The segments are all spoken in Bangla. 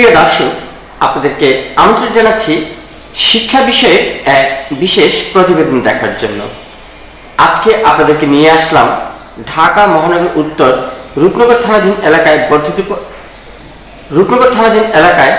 প্রিয় দর্শক, আপনাদেরকে আমন্ত্রণ জানাচ্ছি শিক্ষা বিষয়ে এক বিশেষ প্রতিবেদন দেখার জন্য। আজকে আপনাদেরকে নিয়ে আসলাম ঢাকা মহানগর উত্তর রূপনগর থানাধীন এলাকায় বর্ধিত রূপনগর থানাধীন এলাকায়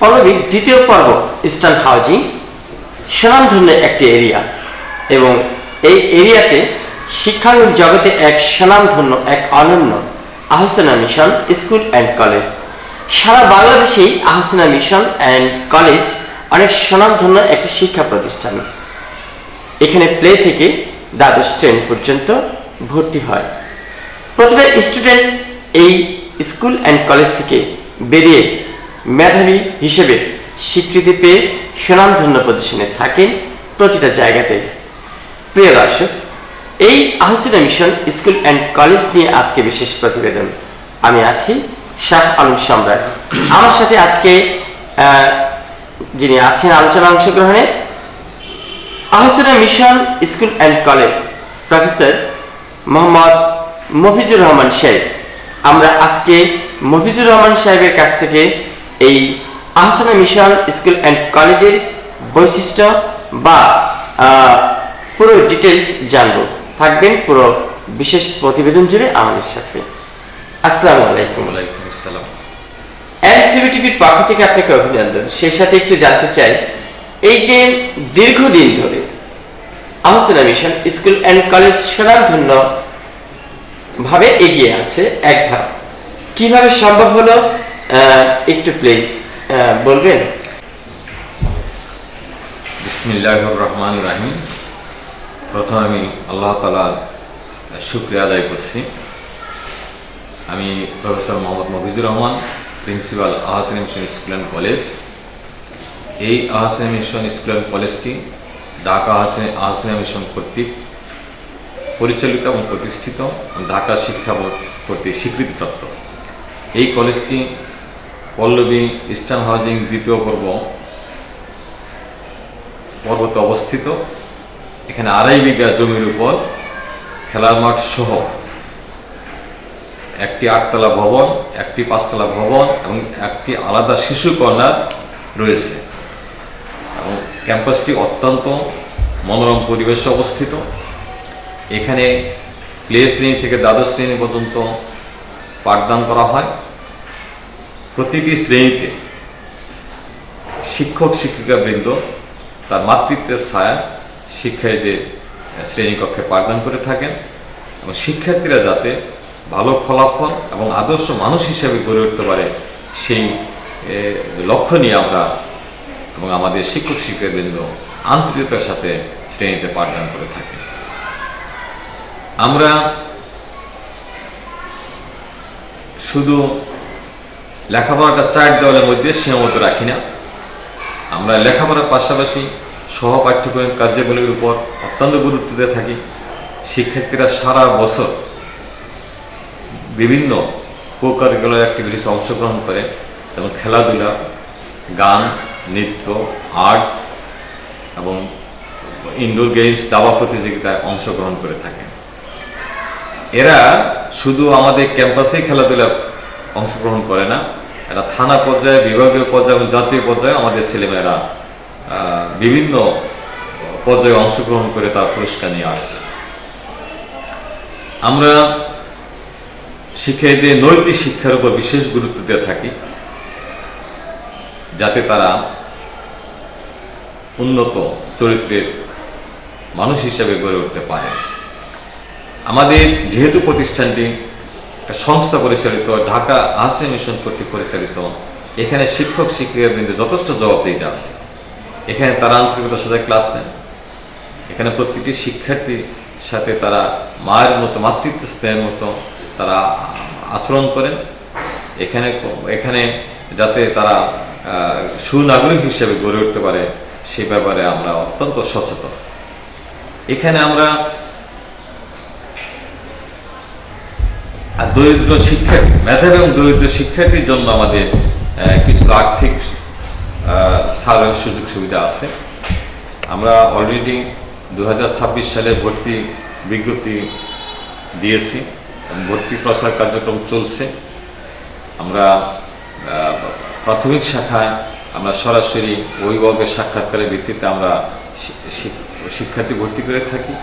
পল্লবীর দ্বিতীয় পর্ব ইস্টার্ন হাউজিং স্বনামধন্য একটি এরিয়া এবং এই এরিয়াতে শিক্ষাঙ্গন জগতে এক স্বনামধন্য এক অনন্য Ahsania mission school and college. সারা বাংলাদেশেই আহসানা মিশন অ্যান্ড কলেজ অনেক স্বনামধন্য একটি শিক্ষা প্রতিষ্ঠান। এখানে প্লে থেকে দ্বাদশ শ্রেণি পর্যন্ত ভর্তি হয়। প্রতিটা স্টুডেন্ট এই স্কুল অ্যান্ড কলেজ থেকে বেরিয়ে মেধাবী হিসেবে স্বীকৃতি পেয়ে সুনামধন্য পজিশনে থাকেন প্রতিটা জায়গাতে। প্রিয় দর্শক, এই Ahsania mission school and college নিয়ে আজকে বিশেষ প্রতিবেদন। আমি আছি শাহ আলম সম্রাট। আমার সাথে আজকে যিনি আছেন আলোচনা অংশগ্রহণে Ahsania mission school and college professor Mohammad Mofizur Rahman সাহেব। আমরা আজকে মফিজুর রহমান সাহেবের কাছ থেকে এই আহসানা মিশন স্কুল অ্যান্ড কলেজের বৈশিষ্ট্য বা পুরো ডিটেলস জানব। থাকবেন পুরো বিশেষ প্রতিবেদন জুড়ে আমাদের সাথে। আসসালামু আলাইকুম। ওয়ালাইকুম আসসালাম এনসিবিটিভির পক্ষ থেকে আপনাকে অভিনন্দন। সেই সাথে একটু জানতে চাই এই যে দীর্ঘদিন ধরে Ahsania mission school and college স্বনামধন্য ভাবে এগিয়ে আছে এক ধাপ কীভাবে সম্ভব হলো? আহ, একটু প্লিজ বলবেন? বিসমিল্লাহ রহমান রাহিম। প্রথম আমি আল্লাহ তালার শুক্রিয়া আদায় করছি। আমি professor Mohammad Mofizur Rahman, principal Ahsania mission school and college. এই আহসান মিশন স্কুল অ্যান্ড কলেজটি ঢাকা আহসান আহসান মিশন কর্তৃক পরিচালিত এবং প্রতিষ্ঠিত ঢাকা শিক্ষা বোর্ড কর্তৃক স্বীকৃতিপ্রাপ্ত। এই কলেজটি পল্লবী ইস্টার্ন হাউজিং দ্বিতীয় পর্ব পর্বতে অবস্থিত। এখানে আড়াই বিঘা জমির উপর খেলার মাঠ সহ একটি আটতলা ভবন, একটি পাঁচতলা ভবন এবং একটি আলাদা শিশু কর্নার রয়েছে। এবং ক্যাম্পাসটি অত্যন্ত মনোরম পরিবেশে অবস্থিত। এখানে প্লে শ্রেণি থেকে দ্বাদশ শ্রেণি পর্যন্ত পাঠদান করা হয়। প্রতিটি শ্রেণীতে শিক্ষক, শিক্ষিকাবৃন্দ তার মাতৃত্বের ছায়া শিক্ষার্থীদের শ্রেণীকক্ষে পাঠদান করে থাকেন এবং শিক্ষার্থীরা যাতে ভালো ফলাফল এবং আদর্শ মানুষ হিসেবে গড়ে উঠতে পারে সেই লক্ষ্য নিয়ে আমরা এবং আমাদের শিক্ষক শিক্ষাবৃন্দ আন্তরিকতার সাথে শ্রেণীতে পাঠদান করে থাকি। আমরা শুধু লেখাপড়াটা চার দেওয়ালের মধ্যে সীমাবদ্ধ রাখি না। আমরা লেখাপড়ার পাশাপাশি সহ পাঠ্যক্রমিক কার্যাবলীর উপর অত্যন্ত গুরুত্ব দিয়ে থাকি। শিক্ষার্থীরা সারা বছর বিভিন্ন কো কারিকুলার অ্যাক্টিভিটিসে অংশগ্রহণ করে, যেমন খেলাধুলা, গান, নৃত্য আর্ট এবং ইনডোর গেমস দাবা প্রতিযোগিতায় অংশগ্রহণ করে থাকে এরা শুধু আমাদের ক্যাম্পাসে খেলাধুলা অংশগ্রহণ করে না, এরা থানা পর্যায়ে, বিভাগীয় পর্যায়ে এবং জাতীয় পর্যায়ে আমাদের ছেলেমেয়েরা বিভিন্ন পর্যায়ে অংশগ্রহণ করে তার পুরস্কার নিয়ে আসছে আমরা শিক্ষার্থীদের নৈতিক শিক্ষার উপর বিশেষ গুরুত্ব দিয়ে থাকি, যাতে তারা উন্নত চরিত্রের মানুষ হিসেবে গড়ে উঠতে পারে। আমাদের যেহেতু প্রতিষ্ঠানটি সংস্থা পরিচালিত, ঢাকা আহসেন মিশন কর্তৃক পরিচালিত, এখানে শিক্ষক শিক্ষিকাবৃন্দ যথেষ্ট জবাবদিহিতা আছে। এখানে তারা আন্তরিকতার সাথে ক্লাস নেন। এখানে প্রতিটি শিক্ষার্থীর সাথে তারা মায়ের মতো, মাতৃত্ব স্নেহের মতো তারা আচরণ করেন। এখানে এখানে যাতে তারা সুনাগরিক হিসেবে গড়ে উঠতে পারে, সে ব্যাপারে আমরা অত্যন্ত সচেতন। এখানে আমরা দরিদ্র শিক্ষার্থী, মেধাবী এবং দরিদ্র শিক্ষার্থীর জন্য আমাদের কিছু আর্থিক ছাড়ের সুযোগ সুবিধা আছে। আমরা অলরেডি দু হাজার ছাব্বিশ সালে ভর্তি বিজ্ঞপ্তি দিয়েছি। ভর্তি প্রচার কার্যক্রম চলছে। আমরা প্রাথমিক শাখায় আমরা সরাসরি অভিভাবকের সাক্ষাৎকারের ভিত্তিতে আমরা শিক্ষার্থী ভর্তি করে থাকি।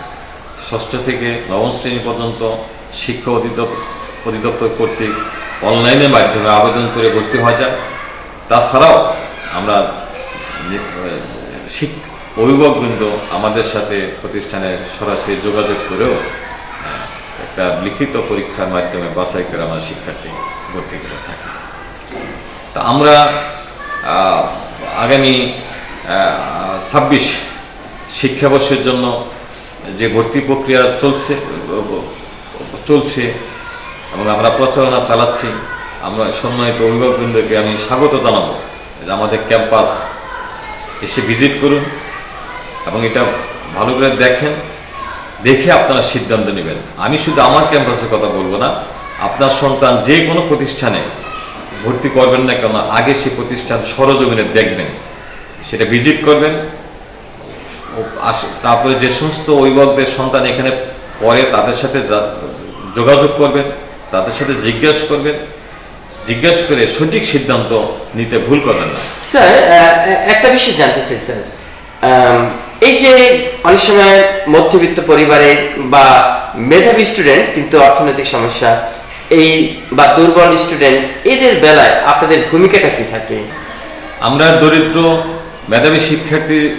ষষ্ঠ থেকে নবম শ্রেণি পর্যন্ত শিক্ষা অধিদপ্তর অধিদপ্তর কর্তৃক অনলাইনের মাধ্যমে আবেদন করে ভর্তি হওয়া যায়। তাছাড়াও আমরা অভিভাবকবৃন্দ আমাদের সাথে প্রতিষ্ঠানে সরাসরি যোগাযোগ করেও একটা লিখিত পরীক্ষার মাধ্যমে বাছাই করে আমার শিক্ষার্থী ভর্তি করে থাকি। তা আমরা আগামী ছাব্বিশ শিক্ষাবর্ষের জন্য যে ভর্তি প্রক্রিয়া চলছে চলছে, এবং আমরা প্রচারণা চালাচ্ছি, আমরা সম্মানিত অভিভাবকবৃন্দকে আমি স্বাগত জানাব। যে আমাদের ক্যাম্পাস এসে ভিজিট করুন, এবং এটা ভালো করে দেখেন দেখে আপনারা সিদ্ধান্ত নেবেন। আমি শুধু আমার ক্যাম্পাসের কথা বলব না, আপনার সন্তান যে কোনো প্রতিষ্ঠানে ভর্তি করবেন না কেন, আগে সে প্রতিষ্ঠান সরজমিনে দেখবেন, সেটা ভিজিট করবেন তারপরে যে সমস্ত অভিভাবকদের সন্তান এখানে পরে তাদের সাথে যোগাযোগ করবেন, তাদের সাথে জিজ্ঞাসা করবেন, জিজ্ঞাসা করে সঠিক সিদ্ধান্ত নিতে ভুল করবেন না। স্যার একটা বিষয় জানতে চাই, স্যার। এই যে অনেক সময় মধ্যবিত্ত পরিবারের বা মেধাবী স্টুডেন্ট কিন্তু অর্থনৈতিক সমস্যা এই বা দুর্বল স্টুডেন্ট এদের বেলায় আপনাদের ভূমিকাটা কি থাকে? আমরা দরিদ্র মেধাবী শিক্ষার্থীর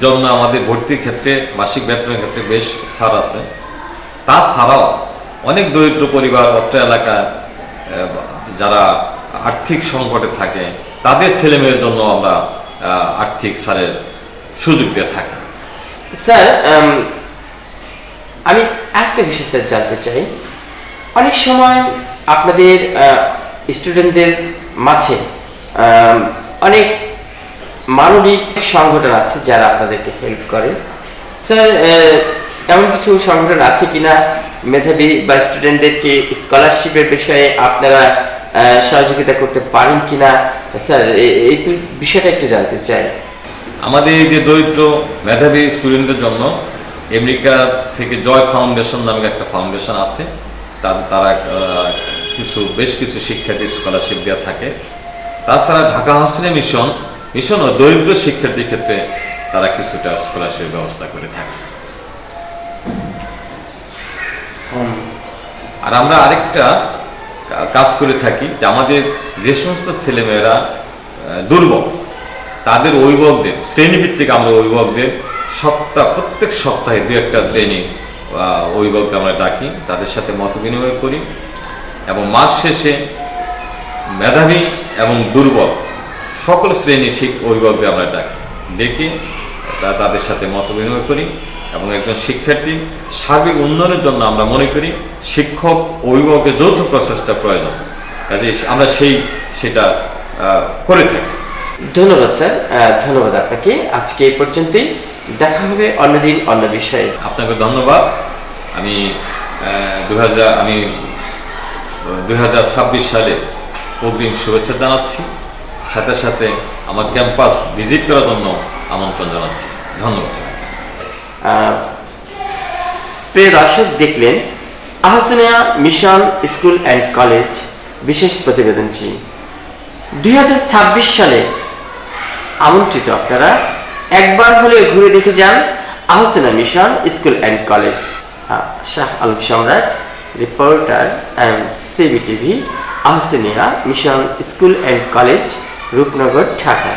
জন্য আমাদের ভর্তির ক্ষেত্রে মাসিক বেতনের ক্ষেত্রে বেশ ছাড় আছে। তাছাড়াও অনেক দরিদ্র পরিবার অত্র এলাকায় আহ, যারা আর্থিক সংকটে থাকে তাদের ছেলেমেয়ের জন্য আমরা আর্থিক ছাড়ের সুযোগ দিয়ে থাকি। স্যার আমি একটা বিষয়, স্যার, জানতে চাই। অনেক সময় আপনাদের স্টুডেন্টদের মাঝে অনেক মানবিক সংগঠন আছে যারা আপনাদেরকে হেল্প করে। স্যার এমন কিছু সংগঠন আছে কিনা? মেধাবী বা স্টুডেন্টদেরকে স্কলারশিপের বিষয়ে আপনারা সহযোগিতা করতে পারেন কিনা? স্যার এই বিষয়টা একটু জানতে চাই। আমাদের এই যে দরিদ্র মেধাবী স্টুডেন্টদের জন্য আমেরিকা থেকে জয় ফাউন্ডেশন নামে একটা ফাউন্ডেশন আছে। তার তারা কিছু বেশ কিছু শিক্ষার্থী স্কলারশিপ দেওয়া থাকে। তাছাড়া ঢাকা হাসিনা মিশন মিশনও দরিদ্র শিক্ষার্থীর ক্ষেত্রে তারা কিছুটা স্কলারশিপের ব্যবস্থা করে থাকে। আর আমরা আরেকটা কাজ করে থাকি যে আমাদের যে সমস্ত ছেলেমেয়েরা দুর্বল। তাদের অভিভাবকদের শ্রেণীভিত্তিক আমরা অভিভাবকদের সপ্তাহ প্রত্যেক সপ্তাহে দু একটা শ্রেণি আহ, অভিভাবকদের আমরা ডাকি তাদের সাথে মত বিনিময় করি এবং মাস শেষে মেধাবী এবং দুর্বল সকল শ্রেণির শিক অভিভাবকদের আমরা ডাকি ডেকে তাদের সাথে মত বিনিময় করি এবং একজন শিক্ষার্থী সার্বিক উন্নয়নের জন্য আমরা মনে করি শিক্ষক অভিভাবকের যৌথ প্রচেষ্টা প্রয়োজন। কাজে আমরা সেই সেটা করে থাকি। ধন্যবাদ স্যার। ধন্যবাদ আপনাকে। আজকে এই পর্যন্তই। দেখা হবে অন্যদিন অন্য বিষয়ে। আপনাকে ধন্যবাদ। আমি দু হাজার আমি দুই হাজার ছাব্বিশ সালে অগ্রিম শুভেচ্ছা জানাচ্ছি। সাথে সাথে আমার ক্যাম্পাস ভিজিট করার জন্য আমন্ত্রণ জানাচ্ছি। ধন্যবাদ প্রিয় দর্শক দেখলেন Ahsania mission school and college বিশেষ প্রতিবেদনটি। দুই হাজার ছাব্বিশ সালে আমন্ত্রিত আপনারা। একবার হলে ঘুরে দেখে যান Ahsania mission school and college. Shah Alam Samrat, reporter and CBTV, Ahsania mission school and college, Rupnagar, Dhaka.